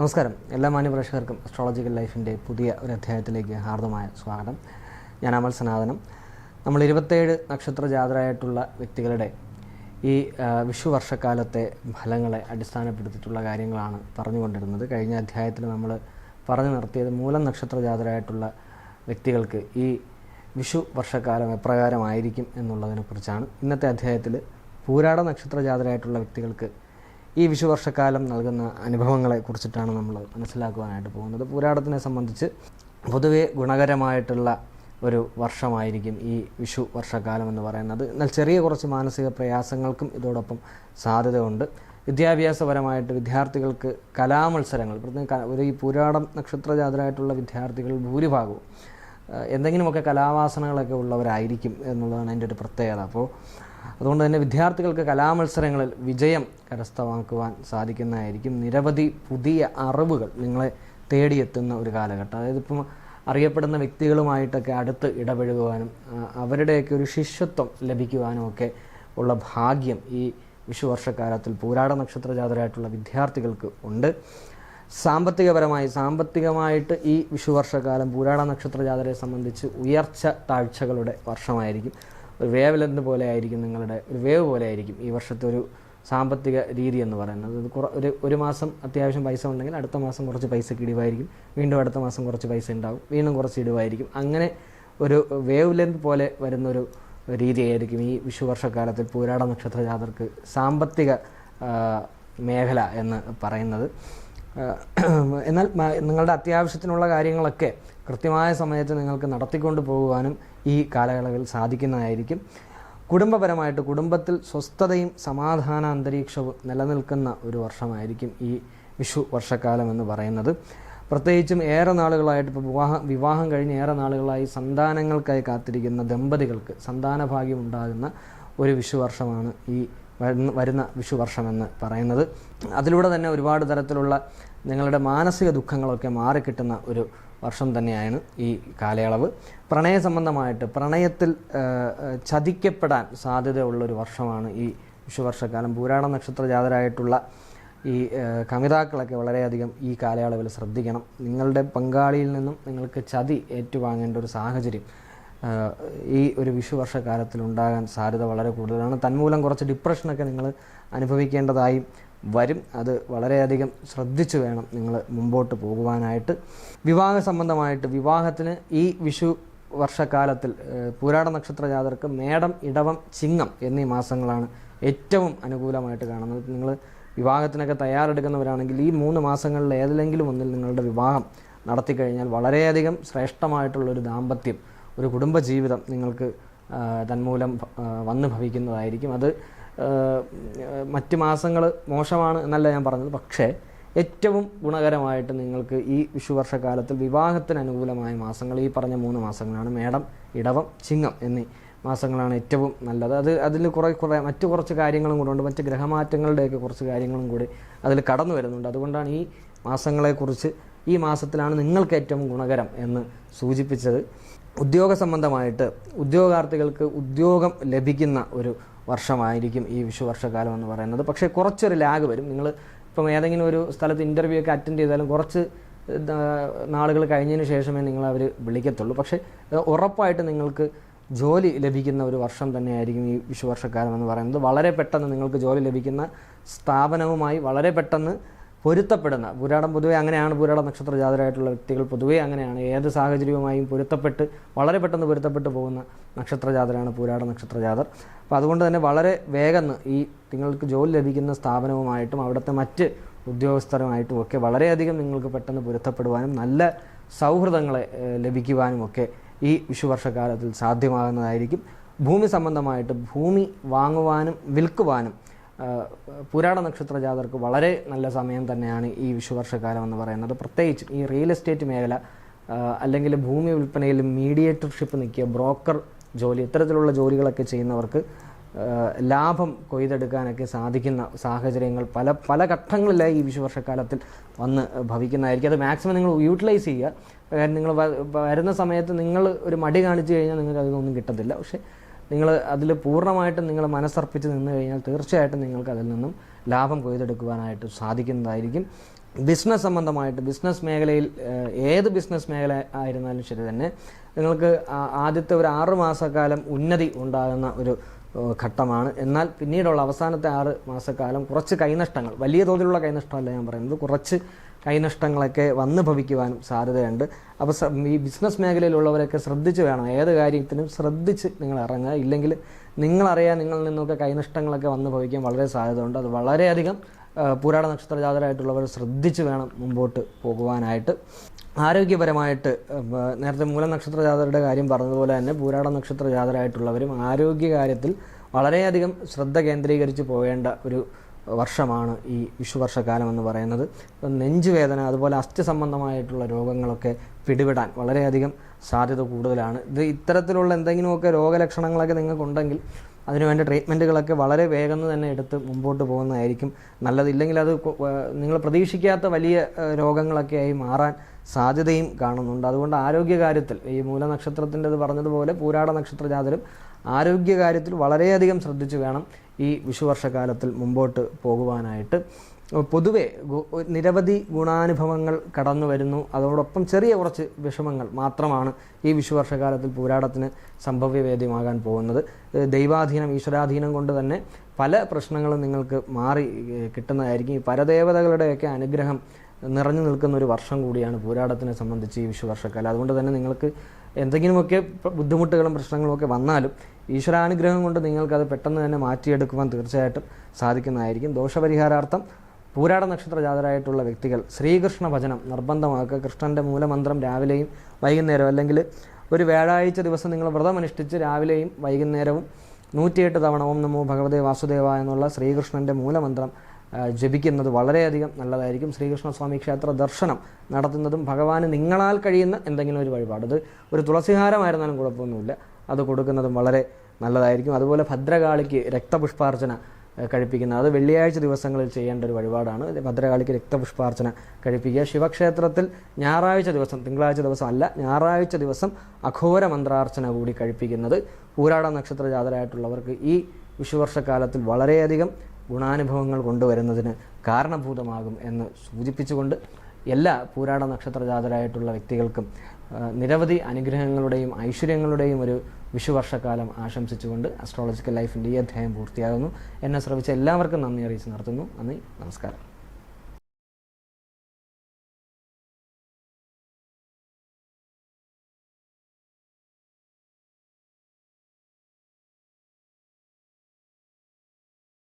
നമസ്കാരം. എല്ലാ മാന്യപ്രേക്ഷകർക്കും അസ്ട്രോളജിക്കൽ ലൈഫിന്റെ പുതിയ ഒരു അധ്യായത്തിലേക്ക് ഹാർദമായ സ്വാഗതം. ഞാൻ അമൽ സനാതനം. നമ്മൾ ഇരുപത്തേഴ് നക്ഷത്ര ജാതരായിട്ടുള്ള വ്യക്തികളുടെ ഈ വിഷു വർഷക്കാലത്തെ ഫലങ്ങളെ അടിസ്ഥാനപ്പെടുത്തിയിട്ടുള്ള കാര്യങ്ങളാണ് പറഞ്ഞുകൊണ്ടിരുന്നത്. കഴിഞ്ഞ അധ്യായത്തിൽ നമ്മൾ പറഞ്ഞു നിർത്തിയത് മൂലം നക്ഷത്ര ജാതരായിട്ടുള്ള വ്യക്തികൾക്ക് ഈ വിഷു വർഷക്കാലം എപ്രകാരമായിരിക്കും എന്നുള്ളതിനെക്കുറിച്ചാണ്. ഇന്നത്തെ അധ്യായത്തിൽ പൂരാട നക്ഷത്ര ജാതരായിട്ടുള്ള വ്യക്തികൾക്ക് ഈ വിഷുവർഷക്കാലം നൽകുന്ന അനുഭവങ്ങളെ കുറിച്ചിട്ടാണ് നമ്മൾ മനസ്സിലാക്കുവാനായിട്ട് പോകുന്നത്. പൂരാടത്തിനെ സംബന്ധിച്ച് പൊതുവെ ഗുണകരമായിട്ടുള്ള ഒരു വർഷമായിരിക്കും ഈ വിഷു വർഷക്കാലം എന്ന് പറയുന്നത്. എന്നാൽ ചെറിയ കുറച്ച് മാനസിക പ്രയാസങ്ങൾക്കും ഇതോടൊപ്പം സാധ്യതയുണ്ട്. വിദ്യാഭ്യാസപരമായിട്ട് വിദ്യാർത്ഥികൾക്ക് കലാമത്സരങ്ങൾ പ്രത്യേകം ഒരു ഈ പൂരാടം നക്ഷത്ര ജാതരായിട്ടുള്ള വിദ്യാർത്ഥികൾ ഭൂരിഭാഗവും എന്തെങ്കിലുമൊക്കെ കലാവാസനകളൊക്കെ ഉള്ളവരായിരിക്കും എന്നുള്ളതാണ് എന്റെ ഒരു പ്രത്യേകത. അപ്പോൾ അതുകൊണ്ട് തന്നെ വിദ്യാർത്ഥികൾക്ക് കലാമത്സരങ്ങളിൽ വിജയം കരസ്ഥമാക്കുവാൻ സാധിക്കുന്നതായിരിക്കും നിരവധി പുതിയ അറിവുകൾ നിങ്ങളെ തേടിയെത്തുന്ന ഒരു കാലഘട്ടം. അതായത് ഇപ്പം അറിയപ്പെടുന്ന വ്യക്തികളുമായിട്ടൊക്കെ അടുത്ത് ഇടപഴകുവാനും അവരുടെയൊക്കെ ഒരു ശിഷ്യത്വം ലഭിക്കുവാനും ഒക്കെ ഉള്ള ഭാഗ്യം ഈ വിഷുവർഷക്കാലത്തിൽ പൂരാട നക്ഷത്ര ജാതരായിട്ടുള്ള വിദ്യാർത്ഥികൾക്ക് ഉണ്ട്. സാമ്പത്തികപരമായി സാമ്പത്തികമായിട്ട് ഈ വിഷുവർഷക്കാലം പൂരാട നക്ഷത്ര ജാതരയെ സംബന്ധിച്ച് ഉയർച്ച താഴ്ചകളുടെ വർഷമായിരിക്കും. ഒരു വേവ് ലെന്ത് പോലെ ആയിരിക്കും നിങ്ങളുടെ ഒരു വേവ് പോലെ ആയിരിക്കും ഈ വർഷത്തെ ഒരു സാമ്പത്തിക രീതി എന്ന് പറയുന്നത്. കുറ ഒരു ഒരു മാസം അത്യാവശ്യം പൈസ ഉണ്ടെങ്കിൽ അടുത്ത മാസം കുറച്ച് പൈസക്ക് ഇടിവായിരിക്കും. വീണ്ടും അടുത്ത മാസം കുറച്ച് പൈസ ഉണ്ടാവും. വീണ്ടും കുറച്ച് ഇടിവായിരിക്കും. അങ്ങനെ ഒരു വേവ് ലെന്ത് പോലെ വരുന്നൊരു രീതിയായിരിക്കും ഈ വിഷുവർഷക്കാലത്തിൽ പൂരാട നക്ഷത്ര ജാതർക്ക് സാമ്പത്തിക മേഖല എന്ന് പറയുന്നത്. എന്നാൽ നിങ്ങളുടെ അത്യാവശ്യത്തിനുള്ള കാര്യങ്ങളൊക്കെ കൃത്യമായ സമയത്ത് നിങ്ങൾക്ക് നടത്തിക്കൊണ്ട് പോകുവാനും ഈ കാലയളവിൽ സാധിക്കുന്നതായിരിക്കും. കുടുംബപരമായിട്ട് കുടുംബത്തിൽ സ്വസ്ഥതയും സമാധാന അന്തരീക്ഷവും നിലനിൽക്കുന്ന ഒരു വർഷമായിരിക്കും ഈ വിഷു വർഷക്കാലം എന്ന് പറയുന്നത്. പ്രത്യേകിച്ചും ഏറെ നാളുകളായിട്ട് ഇപ്പോൾ വിവാഹം വിവാഹം കഴിഞ്ഞ് ഏറെ നാളുകളായി സന്താനങ്ങൾക്കായി കാത്തിരിക്കുന്ന ദമ്പതികൾക്ക് സന്താന ഭാഗ്യം ഉണ്ടാകുന്ന ഒരു വിഷു വർഷമാണ് ഈ വരുന്ന വിഷു വർഷമെന്ന് പറയുന്നത്. അതിലൂടെ തന്നെ ഒരുപാട് തരത്തിലുള്ള നിങ്ങളുടെ മാനസിക ദുഃഖങ്ങളൊക്കെ മാറിക്കിട്ടുന്ന ഒരു വർഷം തന്നെയാണ് ഈ കാലയളവ്. പ്രണയ സംബന്ധമായിട്ട് പ്രണയത്തിൽ ചതിക്കപ്പെടാൻ സാധ്യതയുള്ള ഒരു വർഷമാണ് ഈ വിഷുവർഷക്കാലം. പൂരാണ നക്ഷത്ര ജാതരായിട്ടുള്ള ഈ കമിതാക്കളൊക്കെ വളരെയധികം ഈ കാലയളവിൽ ശ്രദ്ധിക്കണം. നിങ്ങളുടെ പങ്കാളിയിൽ നിന്നും നിങ്ങൾക്ക് ചതി ഏറ്റുവാങ്ങേണ്ട ഒരു സാഹചര്യം ഈ ഒരു വിഷു വർഷക്കാലത്തിൽ ഉണ്ടാകാൻ സാധ്യത വളരെ കൂടുതലാണ്. തന്മൂലം കുറച്ച് ഡിപ്രഷനൊക്കെ നിങ്ങൾ അനുഭവിക്കേണ്ടതായും വരും. അത് വളരെയധികം ശ്രദ്ധിച്ചു വേണം നിങ്ങൾ മുമ്പോട്ട് പോകുവാനായിട്ട്. വിവാഹ സംബന്ധമായിട്ട് വിവാഹത്തിന് ഈ വിഷു വർഷക്കാലത്തിൽ പൂരാട നക്ഷത്ര ജാതർക്ക് മേടം ഇടവം ചിങ്ങം എന്നീ മാസങ്ങളാണ് ഏറ്റവും അനുകൂലമായിട്ട് കാണുന്നത്. നിങ്ങൾ വിവാഹത്തിനൊക്കെ തയ്യാറെടുക്കുന്നവരാണെങ്കിൽ ഈ മൂന്ന് മാസങ്ങളിൽ ഏതെങ്കിലും ഒന്നിൽ നിങ്ങളുടെ വിവാഹം നടത്തിക്കഴിഞ്ഞാൽ വളരെയധികം ശ്രേഷ്ഠമായിട്ടുള്ളൊരു ദാമ്പത്യം ഒരു കുടുംബജീവിതം നിങ്ങൾക്ക് തന്മൂലം വന്നു ഭവിക്കുന്നതായിരിക്കും. അത് മറ്റ് മാസങ്ങൾ മോശമാണ് എന്നല്ല ഞാൻ പറഞ്ഞത്. പക്ഷേ ഏറ്റവും ഗുണകരമായിട്ട് നിങ്ങൾക്ക് ഈ വിഷുവർഷക്കാലത്തിൽ വിവാഹത്തിന് അനുകൂലമായ മാസങ്ങൾ ഈ പറഞ്ഞ മൂന്ന് മാസങ്ങളാണ് മേടം ഇടവം ചിങ്ങം എന്നീ മാസങ്ങളാണ് ഏറ്റവും നല്ലത്. അത് അതിൽ കുറേ കുറേ മറ്റു കുറച്ച് കാര്യങ്ങളും കൂടെ ഉണ്ട്. മറ്റ് ഗ്രഹമാറ്റങ്ങളുടെയൊക്കെ കുറച്ച് കാര്യങ്ങളും കൂടി അതിൽ കടന്നു വരുന്നുണ്ട്. അതുകൊണ്ടാണ് ഈ മാസങ്ങളെക്കുറിച്ച് ഈ മാസത്തിലാണ് നിങ്ങൾക്ക് ഏറ്റവും ഗുണകരം എന്ന് സൂചിപ്പിച്ചത്. ഉദ്യോഗ സംബന്ധമായിട്ട് ഉദ്യോഗാർത്ഥികൾക്ക് ഉദ്യോഗം ലഭിക്കുന്ന ഒരു വർഷമായിരിക്കും ഈ വിഷു വർഷകാലം എന്ന് പറയുന്നത്. പക്ഷേ കുറച്ചൊരു ലാഗ് വരും. നിങ്ങൾ ഇപ്പം ഏതെങ്കിലും ഒരു സ്ഥലത്ത് ഇന്റർവ്യൂ ഒക്കെ അറ്റൻഡ് ചെയ്താലും കുറച്ച് നാളുകൾ കഴിഞ്ഞതിന് ശേഷമേ നിങ്ങൾ അവർ വിളിക്കത്തുള്ളൂ. പക്ഷേ ഉറപ്പായിട്ട് നിങ്ങൾക്ക് ജോലി ലഭിക്കുന്ന ഒരു വർഷം തന്നെയായിരിക്കും ഈ വിഷുവർഷക്കാലം എന്ന് പറയുന്നത്. വളരെ പെട്ടെന്ന് നിങ്ങൾക്ക് ജോലി ലഭിക്കുന്ന സ്ഥാപനവുമായി വളരെ പെട്ടെന്ന് പൊരുത്തപ്പെടുന്ന പുരാടം പൊതുവേ അങ്ങനെയാണ് പുരാട നക്ഷത്ര ജാതരായിട്ടുള്ള വ്യക്തികൾ പൊതുവേ അങ്ങനെയാണ് ഏത് സാഹചര്യവുമായും പൊരുത്തപ്പെട്ട് വളരെ പെട്ടെന്ന് പൊരുത്തപ്പെട്ട് പോകുന്ന നക്ഷത്ര ജാതരാണ് പുരാട നക്ഷത്ര ജാതർ അപ്പോൾ അതുകൊണ്ട് തന്നെ വളരെ വേഗം ഈ നിങ്ങൾക്ക് ജോലി ലഭിക്കുന്ന സ്ഥാപനവുമായിട്ടും അവിടുത്തെ മറ്റ് ഉദ്യോഗസ്ഥരുമായിട്ടും ഒക്കെ വളരെയധികം നിങ്ങൾക്ക് പെട്ടെന്ന് പൊരുത്തപ്പെടുവാനും നല്ല സൗഹൃദങ്ങളെ ലഭിക്കുവാനും ഒക്കെ ഈ വിഷുവർഷക്കാലത്തിൽ സാധ്യമാകുന്നതായിരിക്കും. ഭൂമി സംബന്ധമായിട്ട് ഭൂമി വാങ്ങുവാനും വിൽക്കുവാനും ആ, പുരാട നക്ഷത്ര ജാതർക്ക് വളരെ നല്ല സമയം തന്നെയാണ് ഈ വിഷുവർഷക്കാലം എന്ന് പറയുന്നത്. പ്രത്യേകിച്ച് ഈ റിയൽ എസ്റ്റേറ്റ് മേഖല അല്ലെങ്കിൽ ഭൂമി വിൽപ്പനയിൽ മീഡിയേറ്റർഷിപ്പ് നിൽക്കിയ ബ്രോക്കർ ജോലി ഇത്തരത്തിലുള്ള ജോലികളൊക്കെ ചെയ്യുന്നവർക്ക് ലാഭം കൊയ്തെടുക്കാനൊക്കെ സാധിക്കുന്ന സാഹചര്യങ്ങൾ പല പല ഘട്ടങ്ങളിലായി ഈ വിഷുവർഷക്കാലത്തിൽ വന്ന് ഭവിക്കുന്നതായിരിക്കും. അത് മാക്സിമം നിങ്ങൾ യൂട്ടിലൈസ് ചെയ്യുക. നിങ്ങൾ വരുന്ന സമയത്ത് നിങ്ങൾ ഒരു മടി കാണിച്ചു കഴിഞ്ഞാൽ നിങ്ങൾക്ക് അതിനൊന്നും കിട്ടത്തില്ല. പക്ഷേ നിങ്ങൾ അതിൽ പൂർണമായിട്ടും നിങ്ങൾ മനസ്സർപ്പിച്ച് നിന്ന് കഴിഞ്ഞാൽ തീർച്ചയായിട്ടും നിങ്ങൾക്ക് അതിൽ നിന്നും ലാഭം കൊയ്തെടുക്കുവാനായിട്ട് സാധിക്കുന്നതായിരിക്കും. ബിസിനസ് സംബന്ധമായിട്ട് ബിസിനസ് മേഖലയിൽ ഏത് ബിസിനസ് മേഖല ആയിരുന്നാലും ശരി തന്നെ നിങ്ങൾക്ക് ആദ്യത്തെ ഒരു ആറ് മാസക്കാലം ഉന്നതി ഉണ്ടാകുന്ന ഒരു ഘട്ടമാണ്. എന്നാൽ പിന്നീടുള്ള അവസാനത്തെ ആറ് മാസക്കാലം കുറച്ച് കൈനഷ്ടങ്ങൾ വലിയ തോതിലുള്ള കൈനഷ്ടമല്ല ഞാൻ പറയുന്നത് കുറച്ച് കൈനഷ്ടങ്ങളൊക്കെ വന്ന് ഭവിക്കുവാനും സാധ്യതയുണ്ട്. അപ്പോൾ ഈ ബിസിനസ് മേഖലയിലുള്ളവരൊക്കെ ശ്രദ്ധിച്ച് വേണം. ഏത് കാര്യത്തിനും ശ്രദ്ധിച്ച് നിങ്ങൾ ഇറങ്ങുക. ഇല്ലെങ്കിൽ നിങ്ങളറിയാൻ നിങ്ങളിൽ നിന്നൊക്കെ കൈനഷ്ടങ്ങളൊക്കെ വന്ന് ഭവിക്കാൻ വളരെ സാധ്യതയുണ്ട്. അത് വളരെയധികം പുരാണ നക്ഷത്ര ജാതരായിട്ടുള്ളവർ ശ്രദ്ധിച്ച് വേണം മുമ്പോട്ട് പോകുവാനായിട്ട്. ആരോഗ്യപരമായിട്ട് നേരത്തെ മൂല നക്ഷത്ര ജാതരുടെ കാര്യം പറഞ്ഞതുപോലെ തന്നെ പൂരാട നക്ഷത്ര ജാതരായിട്ടുള്ളവരും ആരോഗ്യ കാര്യത്തിൽ വളരെയധികം ശ്രദ്ധ കേന്ദ്രീകരിച്ച് പോകേണ്ട ഒരു വർഷമാണ് ഈ വിഷുവർഷക്കാലം എന്ന് പറയുന്നത് നെഞ്ചുവേദന അതുപോലെ അസ്ഥി സംബന്ധമായിട്ടുള്ള രോഗങ്ങളൊക്കെ പിടിപെടാൻ വളരെയധികം സാധ്യത കൂടുതലാണ്. ഇത് ഇത്തരത്തിലുള്ള എന്തെങ്കിലുമൊക്കെ രോഗലക്ഷണങ്ങളൊക്കെ നിങ്ങൾക്കുണ്ടെങ്കിൽ അതിനുവേണ്ട ട്രീറ്റ്മെന്റുകളൊക്കെ വളരെ വേഗം തന്നെ എടുത്ത് മുമ്പോട്ട് പോകുന്നതായിരിക്കും നല്ലതില്ലെങ്കിൽ അത് നിങ്ങൾ പ്രതീക്ഷിക്കാത്ത വലിയ രോഗങ്ങളൊക്കെ ആയി മാറാൻ സാധ്യതയും കാണുന്നുണ്ട്. അതുകൊണ്ട് ആരോഗ്യകാര്യത്തിൽ ഈ മൂലനക്ഷത്രത്തിന്റെത് പറഞ്ഞതുപോലെ പൂരാട നക്ഷത്ര ജാതരും ആരോഗ്യകാര്യത്തിൽ വളരെയധികം ശ്രദ്ധിച്ചു വേണം. ഈ വിഷുവർഷകാലത്തിൽ മുമ്പോട്ട് പോകുവാനായിട്ട് പൊതുവെ നിരവധി ഗുണാനുഭവങ്ങൾ കടന്നു വരുന്നു. അതോടൊപ്പം ചെറിയ കുറച്ച് വിഷമങ്ങൾ മാത്രമാണ് ഈ വിഷുവർഷകാലത്തിൽ പൂരാടത്തിന് സംഭവ്യവേദ്യമാകാൻ പോകുന്നത്. ദൈവാധീനം ഈശ്വരാധീനം കൊണ്ട് തന്നെ പല പ്രശ്നങ്ങളും നിങ്ങൾക്ക് മാറി കിട്ടുന്നതായിരിക്കും. ഈ പരദേവതകളുടെയൊക്കെ അനുഗ്രഹം നിറഞ്ഞു നിൽക്കുന്ന ഒരു വർഷം കൂടിയാണ് പൂരാടത്തിനെ സംബന്ധിച്ച് ഈ വിഷുവർഷക്കാലം. അതുകൊണ്ട് തന്നെ നിങ്ങൾക്ക് എന്തെങ്കിലുമൊക്കെ ബുദ്ധിമുട്ടുകളും പ്രശ്നങ്ങളും ഒക്കെ വന്നാലും ഈശ്വരാനുഗ്രഹം കൊണ്ട് നിങ്ങൾക്കത് പെട്ടെന്ന് തന്നെ മാറ്റിയെടുക്കുവാൻ തീർച്ചയായിട്ടും സാധിക്കുന്നതായിരിക്കും. ദോഷപരിഹാരാർത്ഥം പൂരാട നക്ഷത്ര ജാതരായിട്ടുള്ള വ്യക്തികൾ ശ്രീകൃഷ്ണ ഭജനം നിർബന്ധമാക്കുക. കൃഷ്ണന്റെ മൂലമന്ത്രം രാവിലെയും വൈകുന്നേരവും അല്ലെങ്കിൽ ഒരു വ്യാഴാഴ്ച ദിവസം നിങ്ങൾ വ്രതം അനുഷ്ഠിച്ച് രാവിലെയും വൈകുന്നേരവും നൂറ്റിയെട്ട് തവണ ഓം നമോ ഭഗവതേ വാസുദേവ എന്നുള്ള ശ്രീകൃഷ്ണന്റെ മൂലമന്ത്രം ജപിക്കുന്നത് വളരെയധികം നല്ലതായിരിക്കും. ശ്രീകൃഷ്ണസ്വാമി ക്ഷേത്ര ദർശനം നടത്തുന്നതും ഭഗവാന് നിങ്ങളാൽ കഴിയുന്ന എന്തെങ്കിലും ഒരു വഴിപാട്. അത് ഒരു തുളസിഹാരമായിരുന്നാലും കുഴപ്പമൊന്നുമില്ല. അത് കൊടുക്കുന്നതും വളരെ നല്ലതായിരിക്കും. അതുപോലെ ഭദ്രകാളിക്ക് രക്തപുഷ്പാർച്ചന കഴിപ്പിക്കുന്ന അത് വെള്ളിയാഴ്ച ദിവസങ്ങളിൽ ചെയ്യേണ്ട ഒരു വഴിപാടാണ്. ഭദ്രകാളിക്ക് രക്തപുഷ്പാർച്ചന കഴിപ്പിക്കുക. ശിവക്ഷേത്രത്തിൽ ഞായറാഴ്ച ദിവസം തിങ്കളാഴ്ച ദിവസം അല്ല ഞായറാഴ്ച ദിവസം അഘോര മന്ത്രാർച്ചന കൂടി കഴിപ്പിക്കുന്നത്. പൂരാട നക്ഷത്ര ജാതരായിട്ടുള്ളവർക്ക് ഈ വിഷുവർഷക്കാലത്തിൽ വളരെയധികം ഗുണാനുഭവങ്ങൾ കൊണ്ടുവരുന്നതിന് കാരണഭൂതമാകും എന്ന് സൂചിപ്പിച്ചുകൊണ്ട് എല്ലാ പൂരാട നക്ഷത്രജാതരായിട്ടുള്ള വ്യക്തികൾക്കും നിരവധി അനുഗ്രഹങ്ങളുടെയും ഐശ്വര്യങ്ങളുടെയും ഒരു വിഷുവർഷക്കാലം ആശംസിച്ചുകൊണ്ട് അസ്ട്രോളജിക്കൽ ലൈഫിന്റെ ഈ അധ്യായം പൂർത്തിയാകുന്നു. എന്നെ ശ്രമിച്ച എല്ലാവർക്കും നന്ദി അറിയിച്ച് നിർത്തുന്നു. നന്ദി. നമസ്കാരം.